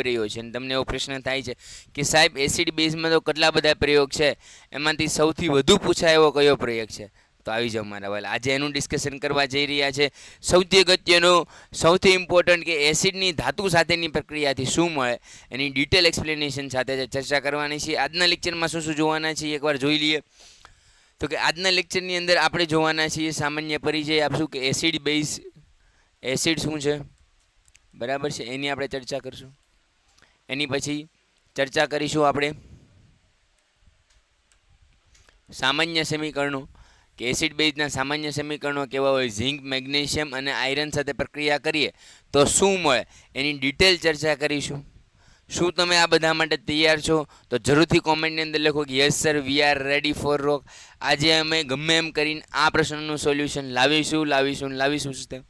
રહ્યો છે. અને તમને એવો પ્રશ્ન થાય છે કે સાહેબ એસિડ બેઝમાં તો કેટલા બધા પ્રયોગ છે? એમાંથી સૌથી વધુ પૂછાય એવો કયો પ્રયોગ છે? તો આવી જાઓ મારા વાલા. આજે એનું ડિસ્કશન કરવા જઈ રહ્યા છે. સૌથી અગત્યનું, સૌથી ઇમ્પોર્ટન્ટ કે એસિડની ધાતુ સાથેની પ્રક્રિયાથી શું મળે? એની ડિટેલ એક્સપ્લેનેશન સાથે ચર્ચા કરવાની છે. આજના લેક્ચરમાં શું શું જોવાના છીએ? એકવાર જોઈ લઈએ. તો કે આજના લેક્ચરની અંદર આપણે જોવાના છીએ સામાન્ય પરિચય આપશું કે એસિડ બેઝ એસિડ શું છે? બરાબર છે? એની આપણે ચર્ચા કરશું. એની પછી ચર્ચા કરીશું આપણે. સામાન્ય સમીકરણો, કે એસિડ બેઝના સામાન્ય સમીકરણો કેવા હોય? ઝિંક, મેગ્નેશિયમ અને આયરન સાથે પ્રક્રિયા કરીએ તો શું મળે? એની ડિટેલ ચર્ચા કરીશું. શું તમે આ બધા માટે તૈયાર છો? તો જરૂરથી કોમેન્ટની અંદર લખો કે yes sir, we are ready for rock. આજે અમે ગમે એમ કરીને આ પ્રશ્નનું સોલ્યુશન લાવીશું લાવીશું લાવીશું શું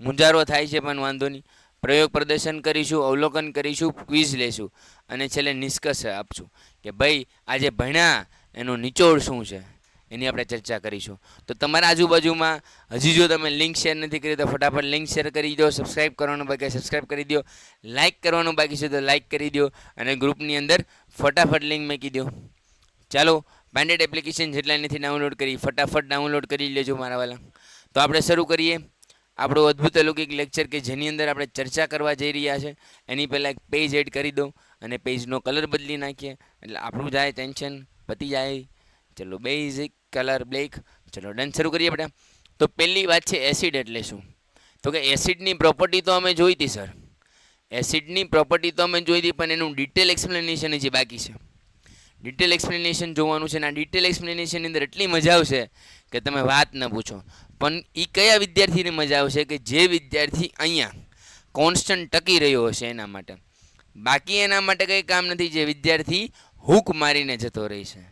મુંજારો થાય છે પણ વાંધો નહીં. પ્રયોગ પ્રદર્શન કરીશું, અવલોકન કરીશું ક્વિઝ લેશું અને છેલ્લે નિષ્કર્ષ આપશું કે ભાઈ આજે ભણ્યા એનો નિચોડ શું છે? એની આપણે ચર્ચા કરીશું. તો તમારા આજુબાજુમાં હજી જો તમે લિંક શેર નથી કરી તો ફટાફટ લિંક શેર કરી દો સબસ્ક્રાઇબ કરવાનું બાકી સબસ્ક્રાઇબ કરી દો લાઇક કરવાનું બાકી છે તો લાઇક કરી દો અને ગ્રુપની અંદર ફટાફટ લિંક મૂકી દો. ચાલો બેન્ડેડ એપ્લિકેશન જેટલા નથી ડાઉનલોડ કરી, ફટાફટ ડાઉનલોડ કરી લેજો મારા વાલા. તો આપણે શરૂ કરીએ. આપણો અદ્ભુત અલૌકિક લેક્ચર કે જેની અંદર આપણે ચર્ચા કરવા જઈ રહ્યા છે. એની પહેલાં એક પેજ એડ કરી દો અને પેજનો કલર બદલી નાખીએ. એટલે આપણું જાય ટેન્શન પતી જાય. ચલો બેઝિક કલર બ્લેક ચલો ડન શરૂ કરીએ આપણે તો પહેલી વાત છે એસિડ એટલે શું? તો કે એસિડની પ્રોપર્ટી તો અમે જોઈ હતી સર એસિડની પ્રોપર્ટી તો અમે જોઈ હતી, પણ એનું ડિટેલ એક્સપ્લેનેશન હજી બાકી છે. ડિટેલ એક્સપ્લેનેશન જોવાનું છે અને આ ડિટેલ એક્સપ્લેનેશનની અંદર એટલી મજા આવશે કે તમે વાત ન પૂછો. પણ એ કયા વિદ્યાર્થીને મજા આવશે કે જે વિદ્યાર્થી અહીંયા કોન્સ્ટન્ટ ટકી રહ્યો હશે એના માટે? બાકી એના માટે કંઈ કામ નથી, જે વિદ્યાર્થી હૂક મારીને જતો રહે છે.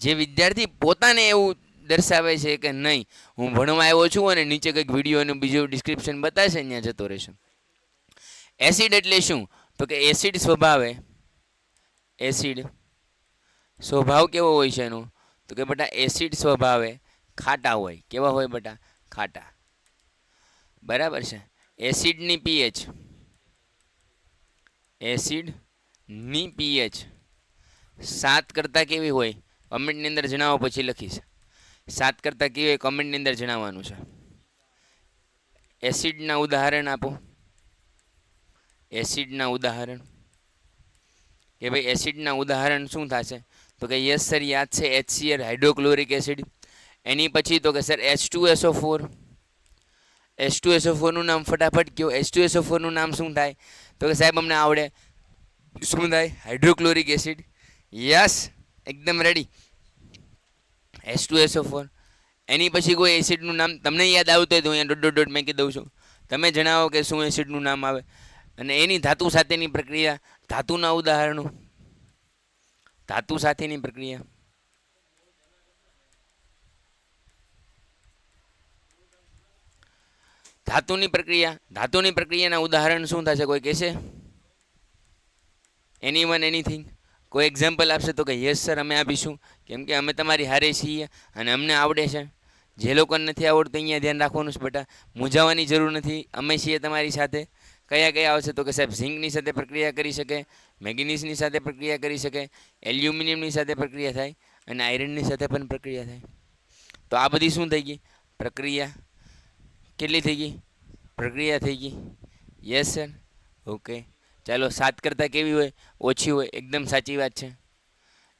જે વિદ્યાર્થી પોતાને એવું દર્શાવે છે કે નહીં, હું ભણવા આવ્યો છું અને નીચે કંઈક વિડીયોનું બીજું ડિસ્ક્રિપ્શન બતાવશે અહીંયા જતો રહેશે. એસિડ એટલે શું? તો કે એસિડ સ્વભાવે. એસિડ સ્વભાવ કેવો હોય છે એનો? તો કે બેટા એસિડ સ્વભાવે. ખાટા હોય, કેવા હોય બેટા ખાટા. બરાબર છે? એસિડની પીએચ. એસિડની પીએચ. સાત કરતાં કેવી હોય? કમેન્ટની અંદર જણાવો, પછી લખીશ. સાત કરતાં કેવી હોય? કમેન્ટની અંદર જણાવવાનું છે. એસિડના ઉદાહરણ આપો. એસિડના ઉદાહરણ. કે ભાઈ, એસિડના ઉદાહરણ શું થશે? તો કે, યસ સર, યાદ છે એચસીએલ હાઇડ્રોક્લોરિક એસિડ એની પછી તો કે sir H two SO four H two SO ફોરનું નામ ફટાફટ કયો એચ ટુ એસો ફોરનું નામ શું થાય? તો કે સાહેબ, અમને આવડે. શું થાય? હાઇડ્રોક્લોરિક એસિડ યસ એકદમ ready H two SO four એની પછી કોઈ એસિડનું નામ તમને યાદ આવતું હોય તો અહીંયા ડોટ ડોટ ડોટ મેં કહી દઉં છું. તમે જણાવો કે શું એસિડનું નામ આવે. અને એની ધાતુ સાથેની પ્રક્રિયા ધાતુના ઉદાહરણો. ધાતુ સાથેની પ્રક્રિયા. ધાતુની પ્રક્રિયા, ધાતુની પ્રક્રિયાના ઉદાહરણ શું થશે? કોઈ કહેશે? એની વન એનીથિંગ કોઈ એક્ઝામ્પલ આપશે તો કે યસ સર અમે આપીશું. કેમ કે અમે તમારી હારે છીએ અને અમને આવડે છે. જે લોકોને નથી આવડતું, અહીંયા ધ્યાન રાખવાનું છે બેટા. મૂંઝાવાની જરૂર નથી. અમે છીએ તમારી સાથે. કયા કયા આવશે તો કે, સાહેબ ઝિંકની સાથે પ્રક્રિયા કરી શકે મેગ્નીઝની સાથે પ્રક્રિયા કરી શકે એલ્યુમિનિયમની સાથે પ્રક્રિયા થાય અને આયરનની સાથે પણ પ્રક્રિયા થાય. તો આ બધી શું થઈ ગઈ? પ્રક્રિયા. કેટલી થઈ ગઈ? પ્રક્રિયા થઈ ગઈ. યસ સર ઓકે ચાલો, સાત કરતાં કેવી હોય? ઓછી હોય. એકદમ સાચી વાત છે.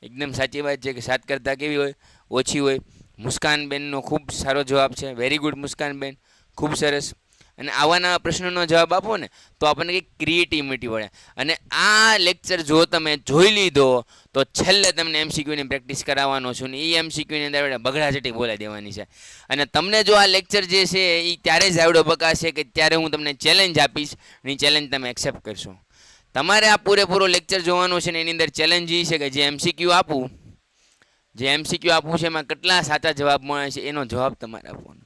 એકદમ સાચી વાત છે કે સાત કરતાં કેવી હોય? ઓછી હોય. મુસ્કાનબેનનો ખૂબ સારો જવાબ છે. વેરી ગુડ મુસ્કાનબેન. ખૂબ સરસ. અને આવાના પ્રશ્નોનો જવાબ આપો ને, તો આપણને કંઈક ક્રિએટિવિટી મળે. અને આ લેક્ચર જો તમે જોઈ લીધો, તો છેલ્લે તમને એમસીક્યુની પ્રેક્ટિસ કરાવવાનો છું ને એ એમસીક્યુની અંદર આપણે બગડાચટી બોલાવી દેવાની છે. અને તમને જો આ લેક્ચર જે છે એ ત્યારે જ આવડો બકાશે કે ત્યારે હું તમને ચેલેન્જ આપીશ એ ચેલેન્જ તમે એક્સેપ્ટ કરશો. તમારે આ પૂરેપૂરો લેક્ચર જોવાનો છે ને, એની અંદર ચેલેન્જ એ છે કે જે એમસીક્યુ આપું, જે એમસીક્યુ આપવું છે એમાં કેટલા સાચા જવાબ મળે છે, એનો જવાબ તમારે આપવાનો.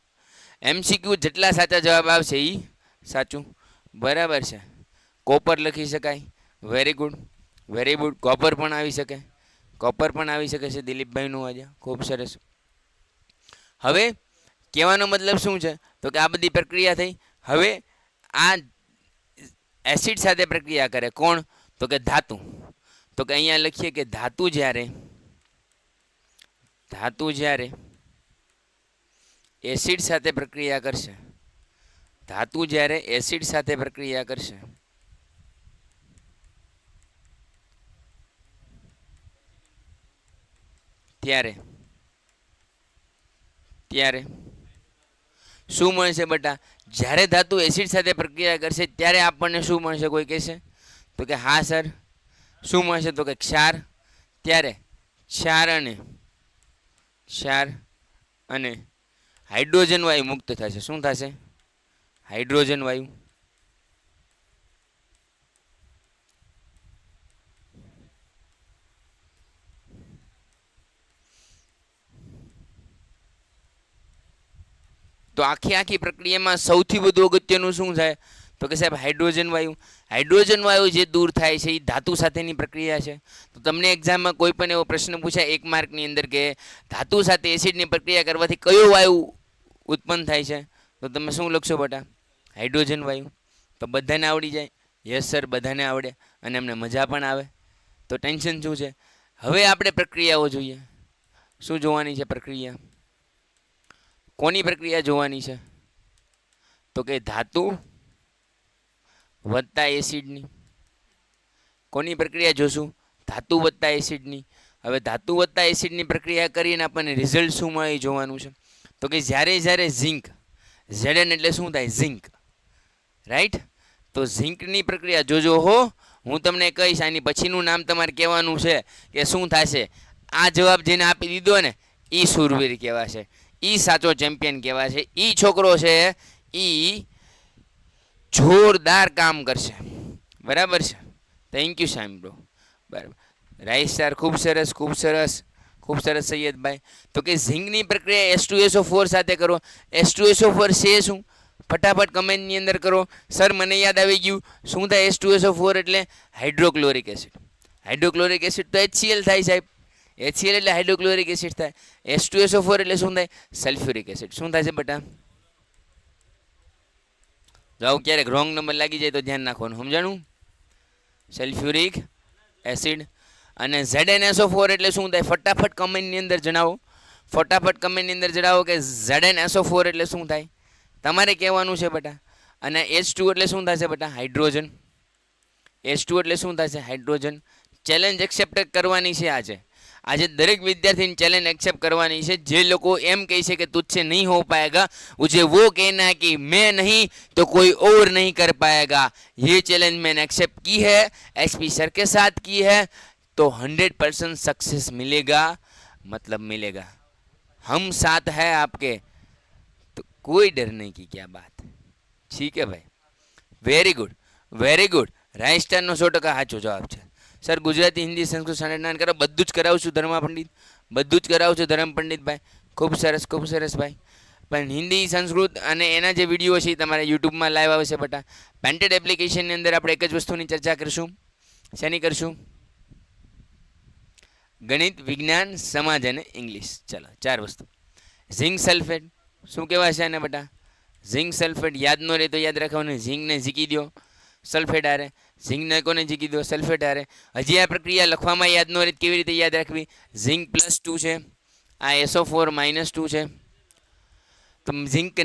એમસીક્યુ જેટલા સાચા જવાબ આવશે એ સાચું. બરાબર છે. કોપર લખી શકાય. Very good very good copper પણ આવી શકે. કોપર પણ આવી શકે છે દિલીપભાઈનું આજે. ખૂબ સરસ. હવે કહેવાનો મતલબ શું છે? તો કે આ બધી પ્રક્રિયા થઈ. હવે આ એસિડ સાથે પ્રક્રિયા કરે. કોણ? તો કે ધાતુ. તો કે અહીંયા લખીએ કે ધાતુ જ્યારે. ધાતુ જ્યારે એસિડ સાથે પ્રક્રિયા કરશે. ધાતુ જ્યારે એસિડ સાથે પ્રક્રિયા કરશે. ત્યારે ત્યારે, શું મળશે બટા? જ્યારે ધાતુ એસિડ સાથે પ્રક્રિયા કરશે, ત્યારે આપણને શું મળશે કોઈ કહેશે? તો કે હા, સર. શું મળશે? તો કે ક્ષાર. ત્યારે, ક્ષાર અને ક્ષાર અને હાઇડ્રોજન વાયુ મુક્ત થશે શું થશે હાઇડ્રોજન વાયુ. તો આખી આખી પ્રક્રિયામાં સૌથી વધુ અગત્યનું શું થાય? તો કે સાહેબ હાઇડ્રોજન વાયુ? હાઇડ્રોજન વાયુ જે દૂર થાય છે, એ ધાતુ સાથેની પ્રક્રિયા છે. તો તમને એક્ઝામમાં કોઈ પણ એવો પ્રશ્ન પૂછાય, એક માર્કની અંદર કે ધાતુ સાથે એસિડની પ્રક્રિયા કરવાથી કયો વાયુ ઉત્પન્ન થાય છે? તો તમે શું લખશો બટા? હાઇડ્રોજન વાયુ. તો બધાને આવડી જાય? યસ સર બધાને આવડે અને એમને મજા પણ આવે. તો ટેન્શન શું છે? હવે આપણે પ્રક્રિયાઓ જોઈએ. શું જોવાની છે પ્રક્રિયા? કોની પ્રક્રિયા જોવાની છે? તો કે ધાતુ વત્તા એસિડની કોની પ્રક્રિયા જોશું? ધાતુ વત્તા એસિડની હવે ધાતુ વત્તા એસિડની પ્રક્રિયા કરીને આપણને રિઝલ્ટ શું મળે એ જોવાનું છે. તો કે જ્યારે જ્યારે ઝિંક ઝેડન એટલે શું થાય? ઝિંક રાઈટ તો ઝિંકની પ્રક્રિયા જોજો હો. હું તમને કહીશ, આની પછીનું નામ તમારે કહેવાનું છે કે શું થશે? આ જવાબ જેને આપી દીધો ને એ સુરવીર કહેવાશે. એ સાચો ચેમ્પિયન કહેવાશે. એ છોકરો છે એ જોરદાર કામ કરશે. બરાબર છે? થેન્ક યુ સાહેબ બ્રો બરાબર. રાઈસ સ્ટાર ખૂબ સરસ ખૂબ સરસ. ખૂબ સરસ સૈયદભાઈ તો કે ઝીંગની પ્રક્રિયા એસ ટુ એસો ફોર સાથે કરો. એસ ટુ એસો ફોર છે શું? ફટાફટ કમેન્ટની અંદર કરો. સર મને યાદ આવી ગયું. શું થાય એસ ટુ એસો ફોર એટલે? હાઇડ્રોક્લોરિક એસિડ હાઇડ્રોક્લોરિક એસિડ તો એચસીએલ થાય સાહેબ. એચસીએલ એટલે હાઇડ્રોક્લોરિક એસિડ થાય. એસ ટુ એસો ફોર એટલે શું થાય? સલ્ફ્યુરિક એસિડ શું થાય છે બટા? જાઓ ક્યારેક રોંગ નંબર લાગી જાય તો ધ્યાન નાખવાનું, સમજાણું? સલ્ફ્યુરિક એસિડ અને ઝેડએનએસઓ ફોર એટલે શું થાય? ફટાફટ કમેન્ટની અંદર જણાવો. ફટાફટ કમેન્ટની અંદર જણાવો કે ઝેડએનએસઓ ફોર એટલે શું થાય? તમારે કહેવાનું છે બેટા. અને એચ ટુ એટલે શું થશે બેટા? હાઇડ્રોજન એચ ટુ એટલે શું થશે? હાઇડ્રોજન ચેલેન્જ એક્સેપ્ટ કરવાની છે આજે. आज दरक विद्यार्थी चैलेंज एक्सेप्ट કરવાની છે. જે લોકો એમ तुझसे नहीं हो पाएगा मुझे वो कहना है कि मैं नहीं तो कोई और नहीं कर पाएगा ये चैलेंज मैंने एक्सेप्ट की है एसपी सर के साथ की है तो 100 परसेंट सक्सेस मिलेगा मतलब मिलेगा हम साथ है आपके तो कोई डरने की क्या बात ठीक है भाई very good very good good રાઈસ્ટારનો सौ टका हाँ जवाब है સર, ગુજરાતી, હિન્દી, સંસ્કૃત સ્ટાન્ડર્ડ કરો બધું જ કરાવું છું ધર્મા પંડિત બધું જ કરાવું છું ધર્મ પંડિત ભાઈ. ખૂબ સરસ ખૂબ સરસ ભાઈ. પણ હિન્દી, સંસ્કૃત અને એના જે વીડિયો છે તમારે યુટ્યુબમાં લાઈવ આવશે બટા. પેન્ટેડ એપ્લિકેશનની અંદર આપણે એક જ વસ્તુની ચર્ચા કરીશું. શેની કરશું? ગણિત, વિજ્ઞાન, સમાજ અને ઇંગ્લિશ. ચલો, ચાર વસ્તુ. Zinc sulphate. શું કહેવાય છે આને બટા? ઝિંક સલ્ફેટ યાદ ન રહે તો યાદ રાખવાનું. ઝિંકને ઝીકી દો સલ્ફેટ હારે ઝિંકને કોને જી કીધો સલ્ફેટ હારે. હજી આ પ્રક્રિયા લખવામાં યાદ ન રહે કેવી રીતે યાદ રાખવી? ઝીંક પ્લસ ટુ છે. આ એસો ફોર માઇનસ ટુ છે. તો ઝિંક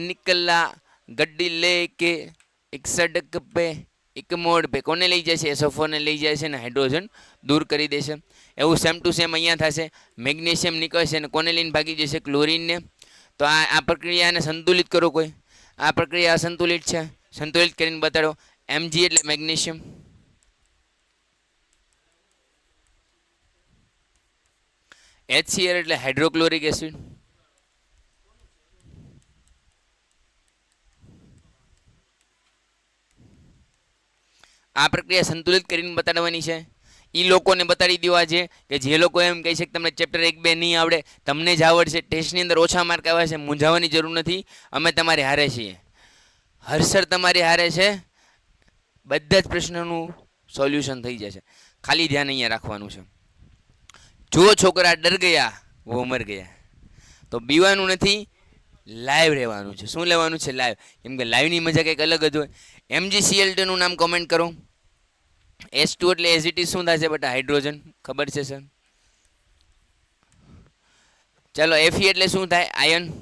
ગડ્ડી લે કે એક સડક પે, એક મોડ પે? કોને લઈ જાય છે? એસો ફોરને લઈ જાય છે ને હાઇડ્રોજન દૂર કરી દેશે એવું સેમ ટુ સેમ અહીંયા થશે. મેગ્નેશિયમ નીકળશે અને કોને લઈને ભાગી જશે? ક્લોરિનને તો આ આ પ્રક્રિયાને સંતુલિત કરો કોઈ. આ પ્રક્રિયા અસંતુલિત છે. સંતુલિત કરીને બતાડો. એમજી એટલે મેગ્નેશિયમ. HCl એટલે હાઇડ્રોક્લોરિક એસિડ આ પ્રક્રિયા સંતુલિત કરીને બતાડવાની છે. એ લોકોને બતાડી દેવા છે કે જે લોકો એમ કહે છે કે તમને ચેપ્ટર એક બે નહીં આવડે, તમને જ આવડશે. ટેસ્ટની અંદર ઓછા માર્ક આવે છે, મૂંઝાવાની જરૂર નથી. અમે તમારી હારે છીએ. હર્ષર તમારી હારે છે. બધા જ પ્રશ્નોનું સોલ્યુશન થઈ જશે. ખાલી ધ્યાન અહીંયા રાખવાનું છે. જો છોકરા ડર ગયા વો ગયા. તો બીવાનું નથી લાઈવ રહેવાનું છે. શું લેવાનું છે લાઈવ કેમ કે લાઈવની મજા કંઈક અલગ જ હોય. એમજીસીએલનું નામ કોમેન્ટ કરો. એસ ટુ એટલે એઝિટી શું થશે બટા? હાઇડ્રોજન ખબર છે સર ચાલો એફી એટલે શું થાય? Iron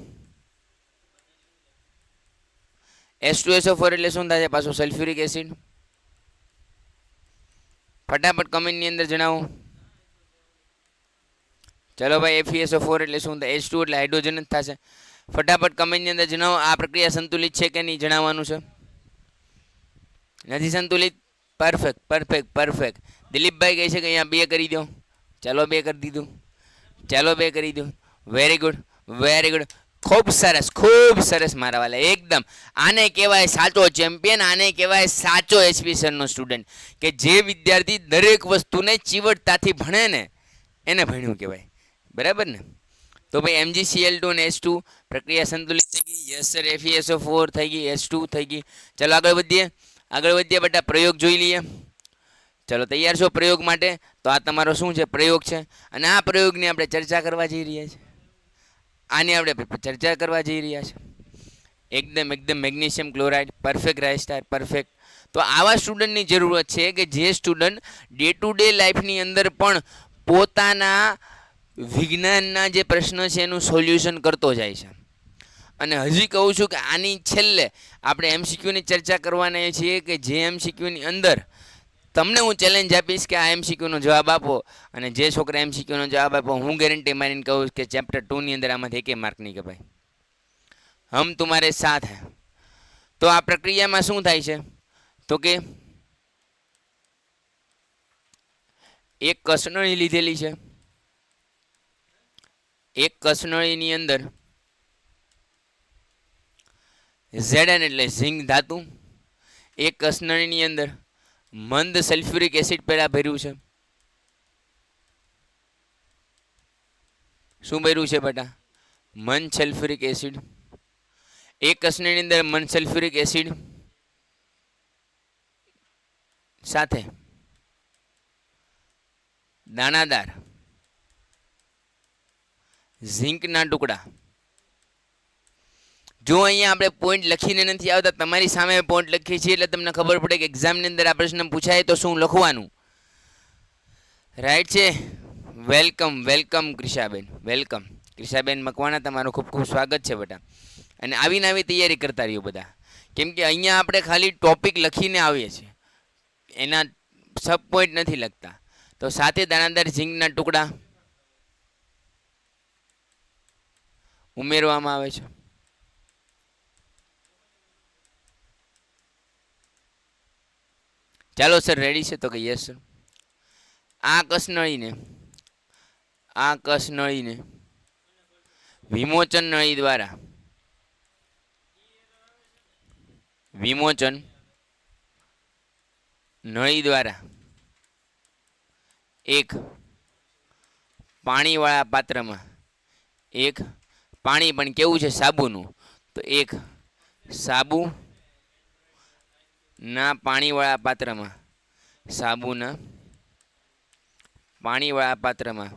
S two SO four એટલે શું થાય? છે પાછું સલ્ફ્યુરિક એસિડ ફટાફટ કમેન્ટની અંદર જણાવો. ચલો ભાઈ એફીએસઓ ફોર એટલે શું થાય એચ ટુ એટલે હાઇડ્રોજન જ થશે. ફટાફટ કમેન્ટની અંદર જણાવો, આ પ્રક્રિયા સંતુલિત છે કે નહીં જણાવવાનું છે? નથી સંતુલિત? પરફેક્ટ પરફેક્ટ પરફેક્ટ દિલીપભાઈ કહે છે કે અહીંયા બે કરી દો. ચાલો બે કરી દીધું. ચાલો બે કરી દો વેરી ગુડ વેરી ગુડ ખૂબ સરસ ખૂબ સરસ મારા વાલા, એકદમ. આને કહેવાય સાચો ચેમ્પિયન આને કહેવાય સાચો એસપીસનનો સ્ટુડન્ટ કે જે વિદ્યાર્થી દરેક વસ્તુને ચીવટતાથી ભણે ને, એને ભણ્યું કહેવાય. બરાબર ને? તો ભાઈ એમજીસીએલ ટુ અને એસ ટુ પ્રક્રિયા સંતુલિત થઈ ગઈ. યસ સર એફઈએસઓ ફોર થઈ ગઈ. એસ ટુ થઈ ગઈ. ચાલો આગળ વધીએ. આગળ વધીએ બધા પ્રયોગ જોઈ લઈએ. ચલો, તૈયાર છો પ્રયોગ માટે? તો આ તમારો શું છે? પ્રયોગ છે. અને આ પ્રયોગની આપણે ચર્ચા કરવા જઈ રહ્યા છીએ આની આપણે ચર્ચા કરવા જઈ રહ્યા છીએ એકદમ એકદમ મેગ્નેશિયમ ક્લોરાઇડ. પરફેક્ટ રાઇસ્ટાર પરફેક્ટ તો આવા સ્ટુડન્ટની જરૂરત છે કે જે સ્ટુડન્ટ ડે ટુ ડે લાઈફની અંદર પણ પોતાના વિજ્ઞાનના જે પ્રશ્ન છે એનું સોલ્યુશન કરતો જાય છે. અને હજી કહું છું કે આની છેલ્લે આપણે એમસીક્યુની ચર્ચા કરવાના છીએ કે જે એમસીક્યુની અંદર તમને હું ચેલેન્જ આપીશ કે આ એમસીક્યુનો જવાબ આપો અને જે છોકરા એમસીક્યુનો જવાબ આપો, હું ગેરંટી મારીને કહું કે ચેપ્ટર ટુની અંદર આમાંથી એકે માર્ક નહીં કપાય. હમ તુમારે સાથ હે. તો આ પ્રક્રિયામાં શું થાય છે? તો કે એક કસનળી લીધેલી છે. એક કસનળીની અંદર ઝેડન એટલે ઝીંક ધાતુ. એક કસનળીની અંદર મંદ સલ્ફ્યુરિક એસિડ પહેલાં ભર્યું છે. શું ભર્યું છે બેટા? મન સલ્ફ્યુરિક એસિડ. એક કસનળીની અંદર મન સલ્ફ્યુરિક એસિડ સાથે દાણાદાર. ઝીંકના ટુકડા. જો અહીંયા આપણે પોઈન્ટ લખીને નથી આવતા, તમારી સામે પોઈન્ટ લખીએ છીએ એટલે તમને ખબર પડે કે એક્ઝામની અંદર આ પ્રશ્ન પૂછાય તો શું લખવાનું? રાઈટ છે? વેલકમ વેલકમ ક્રિષાબેન વેલકમ ક્રિષાબેન મકવાણા, તમારું ખૂબ ખૂબ સ્વાગત છે બેટા. અને આવીને આવી તૈયારી કરતા રહ્યો બધા. કેમ કે અહીંયા આપણે ખાલી ટોપિક લખીને આવીએ છીએ. એના સબ પોઈન્ટ નથી લખતા. તો સાથે દાણાદાર ઝીંકના ટુકડા ઉમેરવામાં આવે છે. ચાલો સર રેડી છે તો કે યસ સર આ કસનળીને આ કસનળીને વિમોચન નળી દ્વારા, વિમોચન નળી દ્વારા એક પાણીવાળા પાત્રમાં એક પાણી પણ કેવું છે સાબુનું? તો એક, સાબુ ના પાણીવાળા પાત્રમાં, સાબુના પાણીવાળા પાત્રમાં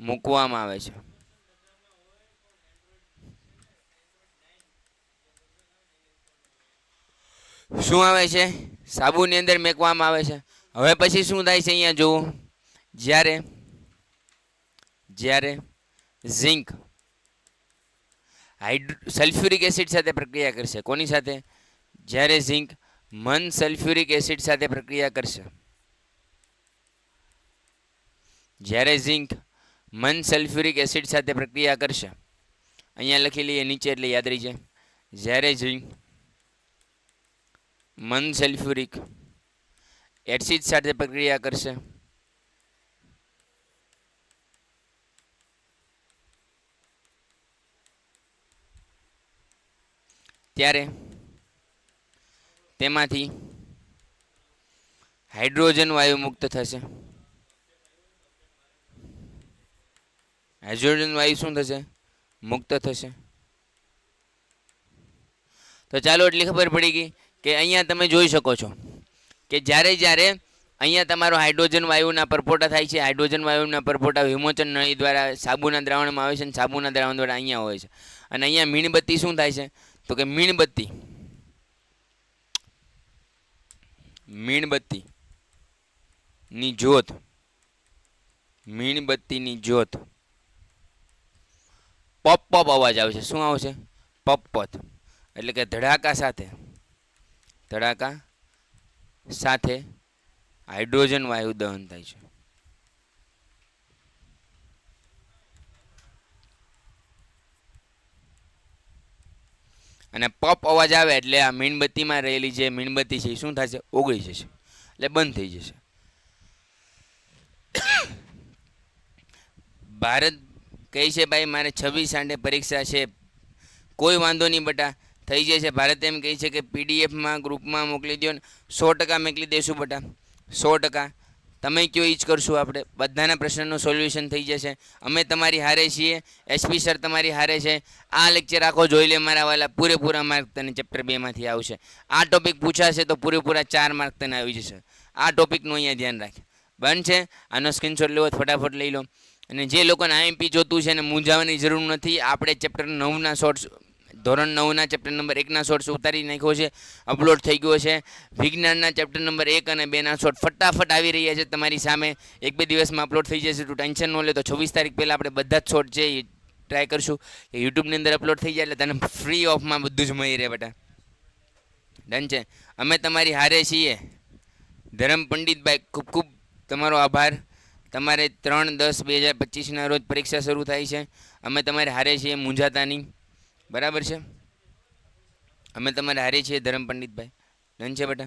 મૂકવામાં આવે છે. શું આવે છે? સાબુની અંદર મેકવામાં આવે છે. હવે પછી શું થાય છે અહીંયા જુઓ. જ્યારે જ્યારે ઝિંક હાઇડ્રો સલ્ફ્યુરિક એસિડ સાથે પ્રક્રિયા કરશે. કોની સાથે? જ્યારે ઝિંક મન સલ્ફ્યુરિક એસિડ સાથે પ્રક્રિયા કરશે. જ્યારે ઝિંક મન સલ્ફ્યુરિક એસિડ સાથે પ્રક્રિયા કરશે. અહીંયા લખી લઈએ નીચે એટલે યાદ રહી જાય. જ્યારે ઝિંક મન સલ્ફ્યુરિક એસિડ સાથે પ્રક્રિયા કરશે ત્યારે તેમાંથી હાઇડ્રોજન વાયુ મુક્ત થશે. હાઇડ્રોજન વાયુ શું થશે? મુક્ત થશે. તો ચાલો એટલી ખબર પડી ગઈ કે અહીંયા તમે જોઈ શકો છો કે જ્યારે જ્યારે અહીંયા તમારો હાઇડ્રોજન વાયુના પરપોટા થાય છે, હાઇડ્રોજન વાયુના પરપોટા વિમોચન નળી દ્વારા સાબુના દ્રાવણમાં આવે છે અને સાબુના દ્રાવણ દ્વારા અહીંયા હોય છે. અને અહીંયા મીણબત્તી શું થાય છે? તો કે મીણબત્તી. મીણબત્તી ની જ્યોત. મીણબત્તીની જ્યોત. પપ પપ અવાજ આવશે શું આવશે? પપ પત એટલે કે ધડાકા સાથે. ધડાકા સાથે હાઇડ્રોજન વાયુ દહન થાય છે. અને પપ અવાજ આવે એટલે આ મીણબત્તીમાં રહેલી જે મીણબત્તી છે એ શું થશે? ઓગળી જશે. એટલે બંધ થઈ જશે. ભારત કહે છે, ભાઈ, મારે છવ્વીસ આંડે પરીક્ષા છે. કોઈ વાંધો નહીં બટા. થઈ જશે. ભારત એમ કહે છે કે પીડીએફમાં ગ્રુપમાં મોકલી દો ને. સો ટકા મોકલી દઈશું બટા? સો ટકા. તમે કયો ઈ જ કરશું આપણે? બધાના પ્રશ્નનું સોલ્યુશન થઈ જશે. અમે તમારી હારે છીએ એસપી સર તમારી હારે છે. આ લેક્ચર આખો જોઈ લે મારા વાલા, પૂરેપૂરા માર્ક તને ચેપ્ટર બેમાંથી આવશે. આ ટોપિક પૂછાશે તો પૂરેપૂરા ચાર માર્ક તને આવી જશે. આ ટોપિકનું અહીંયા ધ્યાન રાખે. બંધ છે? આનો સ્ક્રીનશોટ લેવો ફટાફટ લઈ લો. અને જે લોકોને આઈએમપી જોતું છે ને મૂંઝાવાની જરૂર નથી. આપણે ચેપ્ટર નવના શોર્ટ્સ ધોરણ નવના ચેપ્ટર નંબર એકના શોર્ટ્સ ઉતારી નાખ્યો છે. અપલોડ થઈ ગયો છે. વિજ્ઞાનના ચેપ્ટર નંબર એક અને બેના શોર્ટ ફટાફટ આવી રહ્યા છે તમારી સામે. એક બે દિવસમાં અપલોડ થઈ જશે, તું ટેન્શન ન લે. તો છવ્વીસ તારીખ પહેલાં આપણે બધા જ શોર્ટ છે એ ટ્રાય કરશું. કે યુટ્યુબની અંદર અપલોડ થઈ જાય એટલે તને ફ્રી ઓફમાં બધું જ મળી રહે બેટા. ડન છે. અમે તમારી હારે છીએ. ધરમ પંડિતભાઈ, ખૂબ ખૂબ તમારો આભાર. તમારે ત્રણ દસ બે હજાર પચીસના રોજ પરીક્ષા શરૂ થાય છે. અમે તમારે હારે છીએ મૂંઝાતા નહીં બરાબર છે? અમે તમારે હારે છીએ ધરમ પંડિતભાઈ. ડન છે બેટા?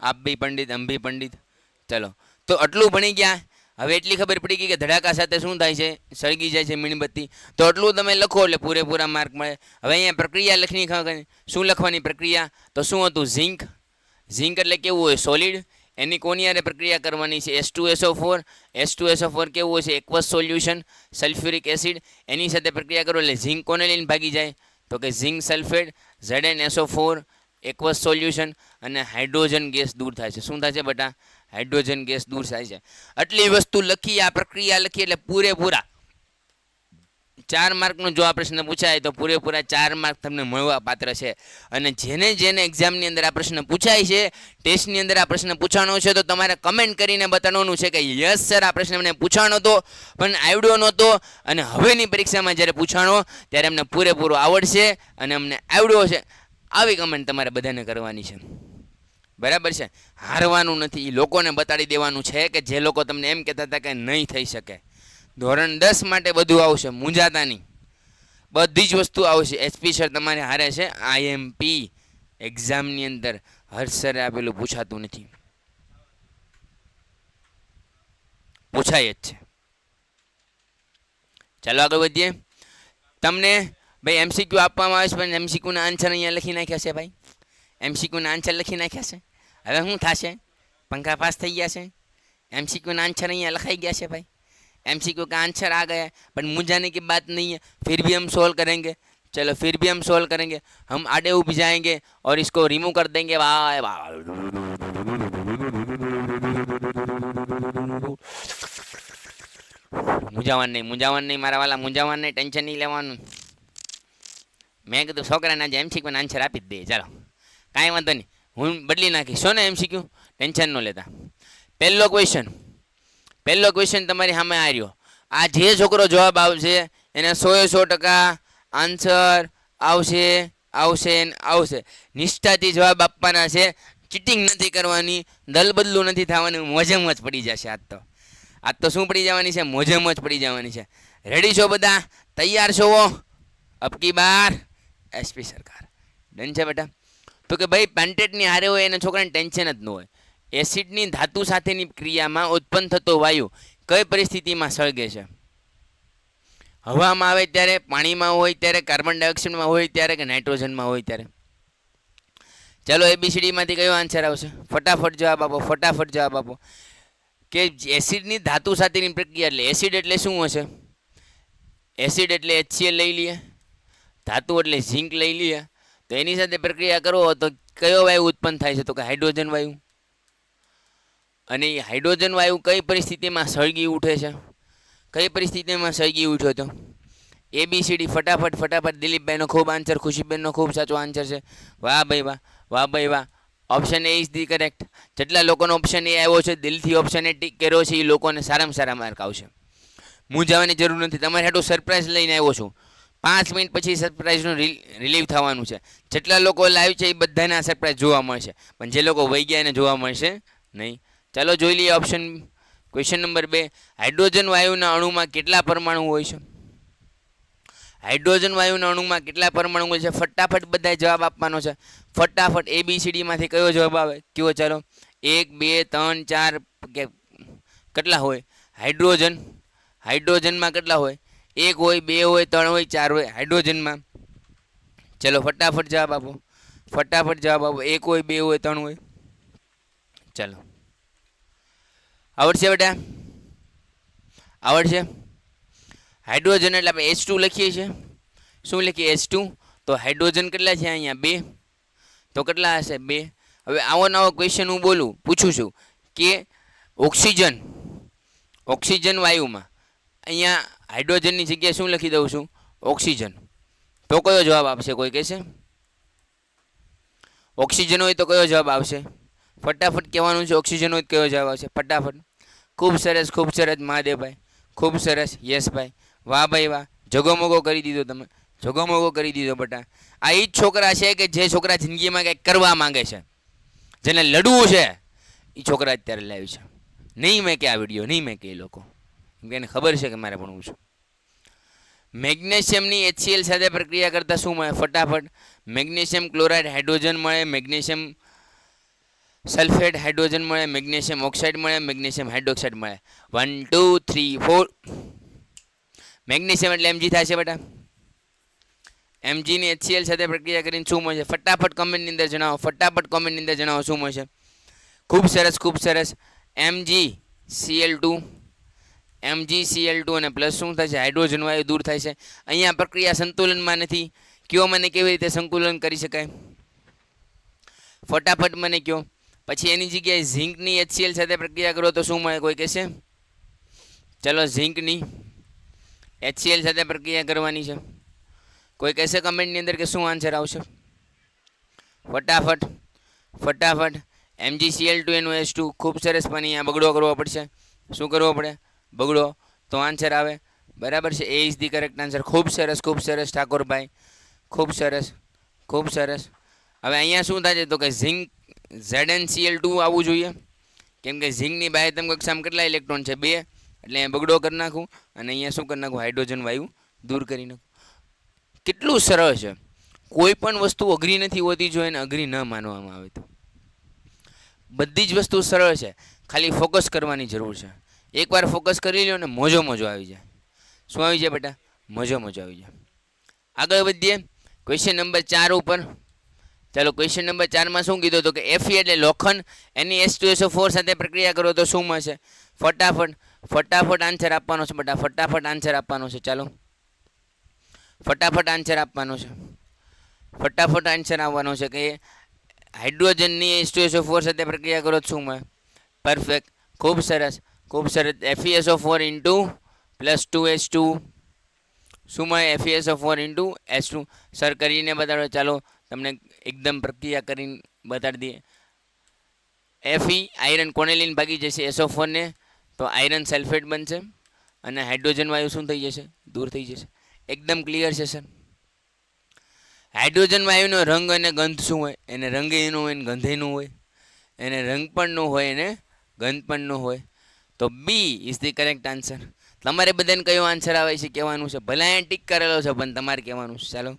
આપ બી પંડિત અમ ભી પંડિત. ચલો. તો આટલું ભણી ગયા. હવે એટલી ખબર પડી ગઈ કે ધડાકા સાથે શું થાય છે? સળગી જાય છે મીણબત્તી. તો આટલું તમે લખો એટલે પૂરેપૂરા માર્ક મળે. હવે અહીંયા પ્રક્રિયા લખની શું લખવાની પ્રક્રિયા? તો શું હતું? ઝીંક. ઝિંક એટલે કેવું હોય? સોલિડ એની કોની હારે પ્રક્રિયા કરવાની છે? S two SO four S two SO four કેવું હોય છે એકવસ સોલ્યુશન સલ્ફ્યુરિક એસિડ એની સાથે પ્રક્રિયા કરો એટલે ઝિંક કોને લઈને ભાગી જાય? તો કે zinc sulphate Z N four aqueous solution અને હાઇડ્રોજન ગેસ દૂર થાય છે. શું થાય છે બેટા? હાઇડ્રોજન ગેસ દૂર થાય છે. આટલી વસ્તુ લખી, આ પ્રક્રિયા લખી એટલે પૂરેપૂરા ચાર માર્કનો જો આ પ્રશ્ન પૂછાય તો પૂરેપૂરા ચાર માર્ક તમને મળવા પાત્ર છે. અને જેને જેને એક્ઝામની અંદર આ પ્રશ્ન પૂછાય છે ટેસ્ટની અંદર આ પ્રશ્ન પૂછાણો છે, તો તમારે કમેન્ટ કરીને બતાવવાનું છે કે યસ સર આ પ્રશ્ન મને પૂછાણો હતો પણ આવડ્યો નહોતો. અને હવેની પરીક્ષામાં જ્યારે પૂછાણો, ત્યારે અમને પૂરેપૂરો આવડશે અને અમને આવડ્યો છે. આવી કમેન્ટ તમારે બધાને કરવાની છે. બરાબર છે? હારવાનું નથી. એ લોકોને બતાડી દેવાનું છે કે જે લોકો તમને એમ કહેતા હતા કે નહીં થઈ શકે. ધોરણ દસ માટે બધું આવશે, મૂંઝાતાની. બધી જ વસ્તુ આવશે. એસપી સર તમારે હારે છે આઈએમપી એક્ઝામની અંદર હર્ષ સરે આપેલું પૂછાતું નથી. પૂછાય જ છે. ચાલો આગળ વધીએ. તમને ભાઈ એમસીક્યુ આપવામાં આવે છે, પણ એમસીક્યુના આન્સર અહીંયા લખી નાખ્યા છે ભાઈ. એમસીક્યુના આન્સર લખી નાખ્યા છે. હવે શું થશે? પંખા પાસ થઈ ગયા છે. એમસીક્યુના આન્સર અહીંયા લખાઈ ગયા છે ભાઈ. एमसीक्यू का आंसर आ गया है पर मुझाने की बात नहीं है फिर भी हम सोल्व करेंगे चलो फिर भी हम सोल्व करेंगे हम आड़े उब जाएंगे और इसको रिमूव कर देंगे वाह वाह મૂંઝાવાનું નહીં મૂંઝાવાનું નહીં મારા વાલા મૂંઝાવાનું નહીં ટેન્શન નહીં લેવાનું મેં કીધું છોકરાને આજે એમસીક્યુ આન્સર આપી જ દે ચાલો કાંઈ વાંધો નહીં હું બદલી નાખીશ છો ને એમસીક્યુ ટેન્શન ન લેતા પહેલો ક્વેશ્ચન પહેલો ક્વેશ્ચન તમારી સામે આવ્યો આ જે છોકરો જવાબ આવશે, એને સો એ સો ટકા આન્સર આવશે આવશે આવશે. નિષ્ઠાથી જવાબ આપવાના છે. ચીટિંગ નથી કરવાની, દલબદલું નથી થવાનું મોજે મોજ પડી જશે આજ તો. આજ તો શું પડી જવાની છે? મોજે મોજ પડી જવાની છે. રેડી છો બધા? તૈયાર છો અબકી બાર? એસપી સરકાર. ડન છે બેટા? તો કે ભાઈ પેન્ટેટની હારે હોય એને છોકરાને ટેન્શન જ ન હોય. એસિડની ધાતુ સાથેની ક્રિયામાં ઉત્પન્ન થતો વાયુ કઈ પરિસ્થિતિમાં સળગે છે? હવામાં આવે ત્યારે પાણીમાં હોય ત્યારે કાર્બન ડાયોક્સાઇડમાં હોય ત્યારે કે નાઇટ્રોજનમાં હોય ત્યારે? ચાલો એબીસીડીમાંથી કયો આન્સર આવશે? ફટાફટ જવાબ આપો, ફટાફટ જવાબ આપો. કે એસિડની ધાતુ સાથેની પ્રક્રિયા એટલે એસિડ એટલે શું હશે? એસિડ એટલે એચસીએલ લઈ લઈએ, ધાતુ એટલે ઝિંક લઈ લઈએ. તો એની સાથે પ્રક્રિયા કરો, તો કયો વાયુ ઉત્પન્ન થાય છે? તો કે હાઇડ્રોજન વાયુ. અને એ હાઇડ્રોજન વાયુ કઈ પરિસ્થિતિમાં સળગી ઉઠે છે? કઈ પરિસ્થિતિમાં સળગી ઉઠ્યો હતો એ બી સી ડી ફટાફટ ફટાફટ દિલીપભાઈનો ખૂબ આન્સર ખુશીબેનનો ખૂબ સાચો આન્સર છે. વાહ ભાઈ વાહ વાહ ભાઈ વાહ. Option A is the correct જેટલા લોકોનો ઓપ્શન એ આવ્યો છે, દિલથી ઓપ્શન એ ટીક કર્યો છે, એ લોકોને સારામાં સારા માર્ક આવશે. હું જવાની જરૂર નથી. તમારે હાટું સરપ્રાઈઝ લઈને આવ્યો છું. પાંચ મિનિટ પછી સરપ્રાઈઝનું રિલીવ થવાનું છે. જેટલા લોકો લાઈવ છે, એ બધાને આ સરપ્રાઈઝ જોવા મળશે. પણ જે લોકો વહી ગયા એને જોવા મળશે નહીં. ચાલો જોઈ લઈએ ઓપ્શન ક્વેશ્ચન નંબર બે. હાઇડ્રોજન વાયુના અણુમાં કેટલા પરમાણુ હોય છે? હાઇડ્રોજન વાયુના અણુમાં કેટલા પરમાણુ હોય છે? ફટાફટ બધાએ જવાબ આપવાનો છે. ફટાફટ એ બી સી ડીમાંથી કયો જવાબ આવે? કયો ચાલો? એક, બે, ત્રણ, ચાર, કે કેટલા હોય? હાઇડ્રોજન હાઇડ્રોજનમાં કેટલા હોય? એક હોય, બે હોય, ત્રણ હોય, ચાર હોય. હાઇડ્રોજનમાં ચલો ફટાફટ જવાબ આપો. ફટાફટ જવાબ આપો. એક હોય, બે હોય, ત્રણ હોય. ચાલો. આવડશે બેટા? આવડશે? હાઇડ્રોજન એટલે આપણે એચ ટુ લખીએ છીએ. શું લખીએ? એચ ટુ તો હાઇડ્રોજન કેટલા છે અહીંયા? બે. તો કેટલા હશે? બે. હવે આવો નવો ક્વેશ્ચન હું બોલું, પૂછું છું કે ઓક્સિજન ઓક્સિજન વાયુમાં અહીંયા હાઇડ્રોજનની જગ્યાએ શું લખી દઉં છું? ઓક્સિજન. તો કયો જવાબ આપશે? કોઈ કહેશે? ઓક્સિજન હોય તો કયો જવાબ આવશે? ફટાફટ કહેવાનું છે, ઓક્સિજન હોય તો કયો જવાબ આવશે? ફટાફટ. ખૂબ સરસ ખૂબ સરસ મહાદેવભાઈ. ખૂબ સરસ, યશભાઈ. વાહ ભાઈ વાહ. જગોમગો કરી દીધો તમે. જગોમગો કરી દીધો બટા. આ એ જ છોકરા છે કે જે છોકરા જિંદગીમાં કંઈક કરવા માંગે છે. જેને લડવું છે એ છોકરા અત્યારે લાવ્યું છે. નહીં મેં કે આ વીડિયો, નહીં મેં કે એ લોકો. એને ખબર છે કે મારે ભણવું છે. મેગ્નેશિયમની એચસીએલ સાથે પ્રક્રિયા કરતાં શું મળે? ફટાફટ. મેગ્નેશિયમ ક્લોરાઇડ હાઇડ્રોજન મળે, મેગ્નેશિયમ સલ્ફેટ હાઇડ્રોજન મળે, મેગ્નેશિયમ ઓક્સાઇડ મળે, મેગ્નેશિયમ હાઇડ્રોક્સાઇડ મળે. One two three four magnesium એટલે એમજી થાય છે બેટા. એમજીની એચસીએલ સાથે પ્રક્રિયા કરીને શું મળશે? ફટાફટ કોમેન્ટની અંદર જણાવો, ફટાફટ કોમેન્ટની અંદર જણાવો શું મળશે? ખૂબ સરસ ખૂબ સરસ. Mg Cl two Mg Cl two અને પ્લસ શું થશે? હાઇડ્રોજન વાયુ દૂર થાય છે. અહીંયા પ્રક્રિયા સંતુલનમાં નથી. કયો મને કેવી રીતે સંતુલન કરી શકાય? ફટાફટ મને કયો. પછી એની જગ્યાએ ઝીંકની એચસીએલ સાથે પ્રક્રિયા કરો તો શું મળે? કોઈ કહેશે? ચલો ઝીંકની એચસીએલ સાથે પ્રક્રિયા કરવાની છે. કોઈ કહેશે કમેન્ટની અંદર કે શું આન્સર આવશે? ફટાફટ ફટાફટ. એમજીસીએલ ટુ એનું એસ ટુ ખૂબ સરસ પણ અહીંયા બગડો કરવો પડશે. શું કરવો પડે? બગડો. તો આન્સર આવે. બરાબર છે? A is the correct answer ખૂબ સરસ ખૂબ સરસ ઠાકોરભાઈ. ખૂબ સરસ ખૂબ સરસ. હવે અહીંયા શું થાય છે? તો કે zinc Z N Cl two આવવું જોઈએ. કેમ કે ઝિંકની બાહ્યતમ કક્ષામાં કેટલા ઇલેક્ટ્રોન છે? બે. એટલે અહીંયા બગડો કરી નાખું અને અહીંયા શું કરી નાખું? હાઇડ્રોજન વાયુ દૂર કરી નાખું. કેટલું સરળ છે. કોઈ પણ વસ્તુ અઘરી નથી હોતી જો એને અઘરી ન માનવામાં આવે તો. બધી જ વસ્તુ સરળ છે. ખાલી ફોકસ કરવાની જરૂર છે. એકવાર ફોકસ કરી લો ને મોજો મોજો આવી જાય. શું આવી જાય બેટા? મોજો મોજો આવી જાય. આગળ વધીએ. ક્વેશ્ચન નંબર ચાર ઉપર. ચાલો ક્વેશ્ચન નંબર ચારમાં શું કીધું હતું કે એફી એટલે લોખંડ, એની એસ ટુ એસો ફોર સાથે પ્રક્રિયા કરો તો શું મળશે? ફટાફટ ફટાફટ આન્સર આપવાનો છે બધા. ફટાફટ આન્સર આપવાનો છે. ચાલો. ફટાફટ આન્સર આપવાનો છે. ફટાફટ આન્સર આવવાનો છે કે હાઇડ્રોજનની S two S O four સાથે પ્રક્રિયા કરો તો શું મળે? પરફેક્ટ ખૂબ સરસ. ખૂબ સરસ. FeSO four into plus two S two શું મળે? FeSO four into S two sir કરીને બતાડો. ચાલો, તમને એકદમ પ્રક્રિયા કરીને બતાડી દઈએ. એફઈ આયરન કોને લઈને ભાગી જશે એસોફોનને તો આયરન સલ્ફેટ બનશે અને હાઇડ્રોજન વાયુ શું થઈ જશે? દૂર થઈ જશે. એકદમ ક્લિયર છે સર હાઇડ્રોજન વાયુનો રંગ અને ગંધ શું હોય? એને રંગ એનું હોય ગંધ એનું હોય. એને રંગ પણ નો હોય, એને ગંધ પણ નો હોય. તો B is the correct answer તમારે બધાને કયો આન્સર આવે છે કહેવાનું છે? ભલે અહીંયા ટીક કરેલો છે, પણ તમારે કહેવાનું છે. ચાલો.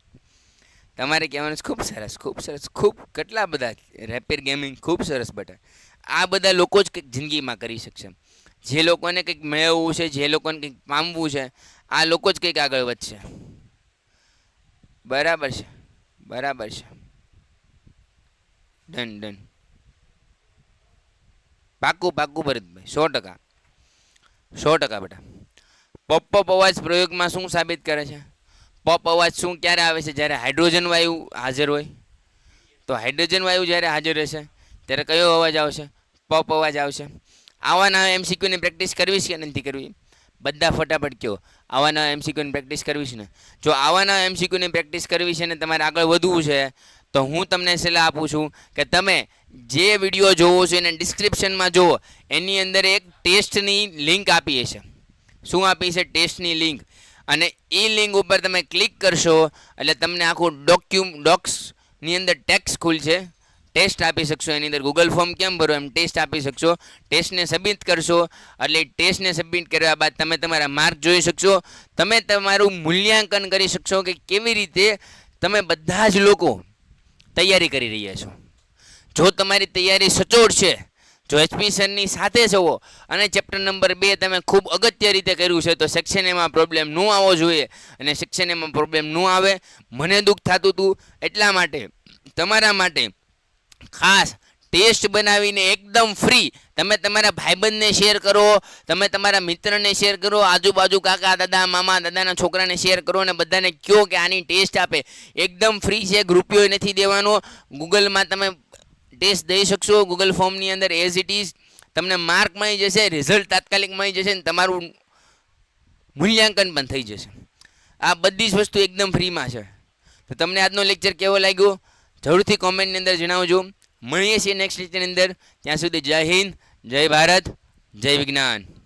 તમારે કહેવાનું ખૂબ સરસ ખૂબ સરસ, ખૂબ કેટલા બધા રેપિડ ગેમિંગ ખૂબ સરસ બટા. આ બધા લોકો જ કંઈક જિંદગીમાં કરી શકશે. જે લોકોને કંઈક મેળવવું છે, જે લોકોને કંઈક પામવું છે, આ લોકો જ કંઈક આગળ વધશે. બરાબર છે બરાબર છે. Done done. પાક્કું પાક્કું ભરતભાઈ સો ટકા. સો ટકા બેટા. પપ્પો પવાજ પ્રયોગમાં શું સાબિત કરે છે? પોપ અવાજ શું ક્યારે આવે છે? જ્યારે હાઇડ્રોજન વાયુ હાજર હોય, તો હાઇડ્રોજન વાયુ જ્યારે હાજર રહેશે, ત્યારે કયો અવાજ આવશે? પોપ અવાજ આવશે. આવાના એમસીક્યુની પ્રેક્ટિસ કરવી છે કે નથી કરવી? બધા ફટાફટ કહો. આવા નવા એમસીક્યુની પ્રેક્ટિસ કરવી છે ને? જો આવાના એમ એમસીક્યુની પ્રેક્ટિસ કરવી છે ને તમારે આગળ વધવું છે, તો હું તમને સલાહ આપું છું કે તમે જે વીડિયો જોવો છો એને ડિસ્ક્રિપ્શનમાં જુઓ. એની અંદર એક ટેસ્ટની લિંક આપી છે શું આપી છે? ટેસ્ટની લિંક. અને એ લિંક ઉપર તમે ક્લિક કરશો, એટલે તમને આખું ડોક્યુમ ડોક્સની અંદર ટેક્સ ખુલશે. ટેસ્ટ આપી શકશો એની અંદર. ગૂગલ ફોર્મ કેમ ભરો? એમ ટેસ્ટ આપી શકશો. ટેસ્ટને સબમિટ કરશો. એટલે ટેસ્ટને સબમિટ કર્યા બાદ તમે તમારા માર્ક જોઈ શકશો. તમે તમારું મૂલ્યાંકન કરી શકશો કે કેવી રીતે તમે બધા જ લોકો તૈયારી કરી રહ્યા છો. જો તમારી તૈયારી સચોટ છે જો એચપી સરની સાથે જવો અને ચેપ્ટર નંબર બે તમે ખૂબ અગત્ય રીતે કર્યું છે, તો સેક્શન એમાં પ્રોબ્લેમ ન આવવો જોઈએ અને સેક્શન એમાં પ્રોબ્લેમ ન આવે. મને દુઃખ થતું હતું એટલા માટે, તમારા માટે ખાસ ટેસ્ટ બનાવીને એકદમ ફ્રી તમે તમારા ભાઈબંધને શેર કરો, તમે તમારા મિત્રને શેર કરો, આજુબાજુ કાકા, દાદા, મામા, દાદાના છોકરાને શેર કરો અને બધાને કહો કે આની ટેસ્ટ આપે. એકદમ ફ્રી છે ગ્રુપિયો રૂપિયો નથી દેવાનો. ગૂગલમાં તમે ટેસ્ટ દઈ શકશો. ગૂગલ ફોર્મની અંદર એઝ ઇટ ઇઝ તમને માર્ક મળી જશે રિઝલ્ટ તાત્કાલિક મળી જશે અને તમારું મૂલ્યાંકન પણ થઈ જશે. આ બધી જ વસ્તુ એકદમ ફ્રીમાં છે. તો તમને આજનો લેક્ચર કેવો લાગ્યો? જરૂરથી કોમેન્ટની અંદર જણાવજો. મળીએ છીએ નેક્સ્ટ લેક્ચરની અંદર. ત્યાં સુધી જય હિન્દ, જય ભારત, જય વિજ્ઞાન.